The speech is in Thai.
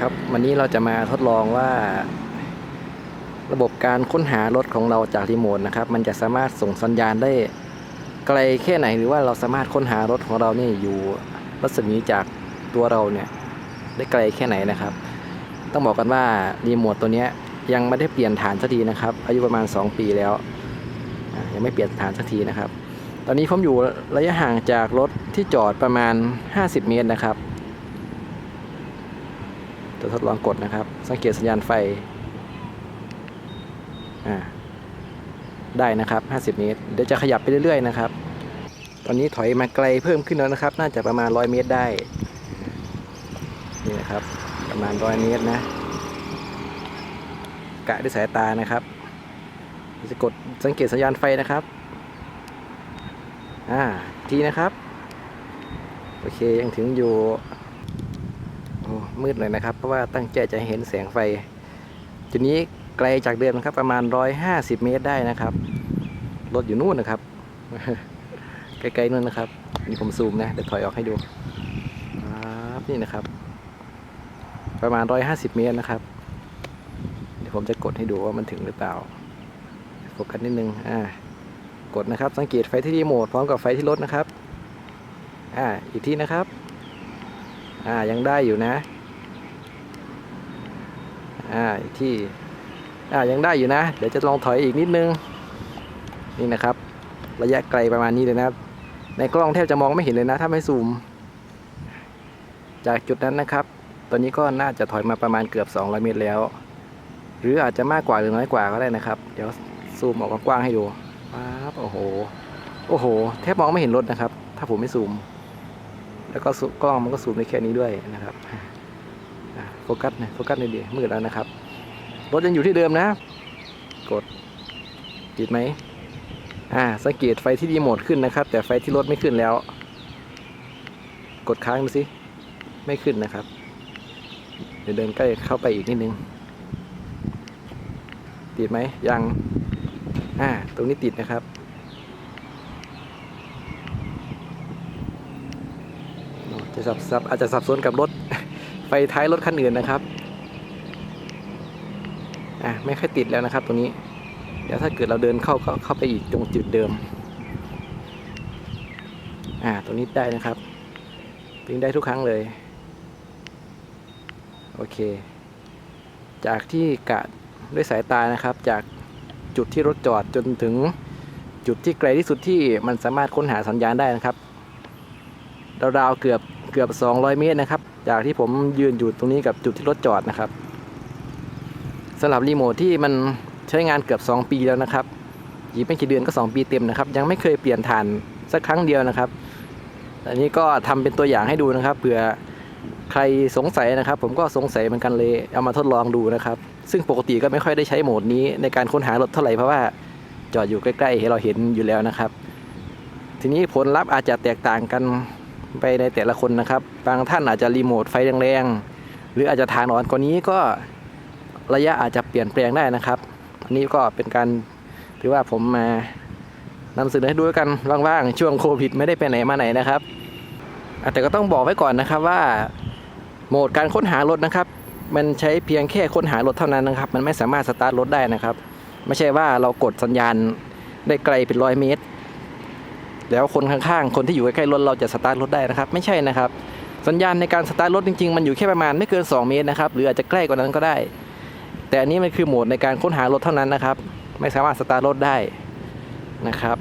ครับวันนี้เราจะมาทดลองว่า ระบบการค้นหารถของเราจากรีโมทนะครับ มันจะสามารถส่งสัญญาณได้ไกลแค่ไหนหรือว่าเราสามารถค้นหารถของเราเนี่ยอยู่รัศมีจากตัวเราเนี่ยได้ไกลแค่ไหนนะครับ ต้องบอกกันว่ารีโมทตัวนี้ยังไม่ได้เปลี่ยนฐานสักทีนะครับ อายุประมาณ 2 ปีแล้ว ยังไม่เปลี่ยนฐานสักทีนะครับ ตอนนี้ผมอยู่ระยะห่างจากรถที่จอดประมาณ 50 เมตรนะครับ จะทดลองกดนะครับ สังเกตสัญญาณไฟได้นะครับ 50 เมตร เดี๋ยวจะขยับไปเรื่อยๆนะครับ ตอนนี้ถอยมาไกลเพิ่มขึ้นแล้วนะครับ น่าจะประมาณ 100 เมตรได้ นี่นะครับ ประมาณ 100 เมตรนะ กะด้วยสายตานะครับจะกดสังเกตสัญญาณไฟนะครับ อ่า ทีนะครับ โอเค ยังถึงอยู่ มืดเลยนะครับ เพราะว่าตั้งใจจะเห็นแสงไฟ จุดนี้ไกลจากเดิมนะครับ ประมาณ 150 เมตรได้นะครับ รถอยู่นู่นนะครับ ไกลๆนู่นนะครับ นี่ผมซูมนะ เดี๋ยวถอยออกให้ดูครับนี่นะครับ ประมาณ 150 เมตรนะครับ เดี๋ยวผมจะกดให้ดูว่ามันถึงหรือเปล่า โฟกัสนิดนึง อ่ากดนะครับ สังเกตไฟที่รีโมทพร้อมกับไฟที่รถนะครับ อ่า อีกทีนะครับ อ่ายังได้อยู่นะอ่าที่อ่ายังได้อยู่นะ เดี๋ยวจะลองถอยอีกนิดนึงนี่นะครับ ระยะไกลประมาณนี้เลยนะในกล้องแทบจะมองไม่เห็นเลยนะ ถ้าไม่ซูม จากจุดนั้นนะครับ ตอนนี้ก็น่าจะถอยมาประมาณเกือบ 200 เมตรแล้ว หรืออาจจะมากกว่าหรือน้อยกว่าก็ได้นะครับ เดี๋ยวซูมออกกว้างๆให้ดูปั๊บโอ้โห โอ้โห แทบมองไม่เห็นรถนะครับ ถ้าผมไม่ซูม แล้วก็กล้องมันก็ซูมได้แค่นี้ด้วยนะครับโฟกัสนะโฟกัสในอยดีมืดแล้วนะครับ รถยังอยู่ที่เดิมนะ กดติดไหมอ่าสังเกตไฟที่รีโมทขึ้นนะครับ แต่ไฟที่รถไม่ขึ้นแล้ว กดค้างดูสิไม่ขึ้นนะครับ เดี๋ยวเดินใกล้เข้าไปอีกนิดนึง ติดไหมยังอ่าตรงนี้ติดนะครับ จะสับสับอาจจะสับสนกับรถไฟท้ายรถคันอื่นนะครับอะไม่ค่อยติดแล้วนะครับตรงนี้เดี๋ยวถ้าเกิดเราเดินเข้าก็เข้าไปอีกตรงจุดเดิมอ่าตรงนี้ได้นะครับวิ่งได้ทุกครั้งเลยโอเค จากที่กะด้วยสายตานะครับ จากจุดที่รถจอดจนถึงจุดที่ไกลที่สุดที่มันสามารถค้นหาสัญญาณได้นะครับราวๆเกือบ เกือบ 200 เมตรนะครับ จากที่ผมยืนอยู่ตรงนี้กับจุดที่รถจอดนะครับสำหรับรีโมทที่มันใช้งานเกือบ 2 ปีแล้วนะครับอีกไม่กี่เดือนก็ 2 ปีเต็มนะครับ ยังไม่เคยเปลี่ยนฐานสักครั้งเดียวนะครับ อันนี้ก็ทำเป็นตัวอย่างให้ดูนะครับเผื่อใครสงสัยนะครับ ผมก็สงสัยเหมือนกันเลยเอามาทดลองดูนะครับ ซึ่งปกติก็ไม่ค่อยได้ใช้โหมดนี้ในการค้นหารถเท่าไหร่เพราะว่าจอดอยู่ใกล้ๆให้เราเห็นอยู่แล้วนะครับ ทีนี้ผลลัพธ์อาจจะแตกต่างกัน ไปในแต่ละคนนะครับ บางท่านอาจจะรีโมทไฟแรงๆ หรืออาจจะทานอ่อนกว่านี้ก็ระยะอาจจะเปลี่ยนแปลงได้นะครับ อันนี้ก็เป็นการถือว่าผมมานำเสนอให้ด้วกันว่างๆ ช่วงโควิดไม่ได้ไปไหนมาไหนนะครับแต่ก็ต้องบอกไว้ก่อนนะครับว่าโหมดการค้นหารถนะครับ มันใช้เพียงแค่ค้นหารถเท่านั้นนะครับ มันไม่สามารถสตาร์ทรถได้นะครับ ไม่ใช่ว่าเรากดสัญญาณได้ไกลเป็นร้อยเมตร แล้วคนข้างๆ คนที่อยู่ใกล้ๆรถเราจะสตาร์ทรถได้นะครับ ไม่ใช่นะครับ สัญญาณในการสตาร์ทรถจริงๆ มันอยู่แค่ประมาณไม่เกิน 2 เมตรนะครับ หรืออาจจะใกล้กว่านั้นก็ได้ แต่อันนี้มันคือโหมดในการค้นหารถเท่านั้นนะครับ ไม่สามารถสตาร์ทรถได้นะครับ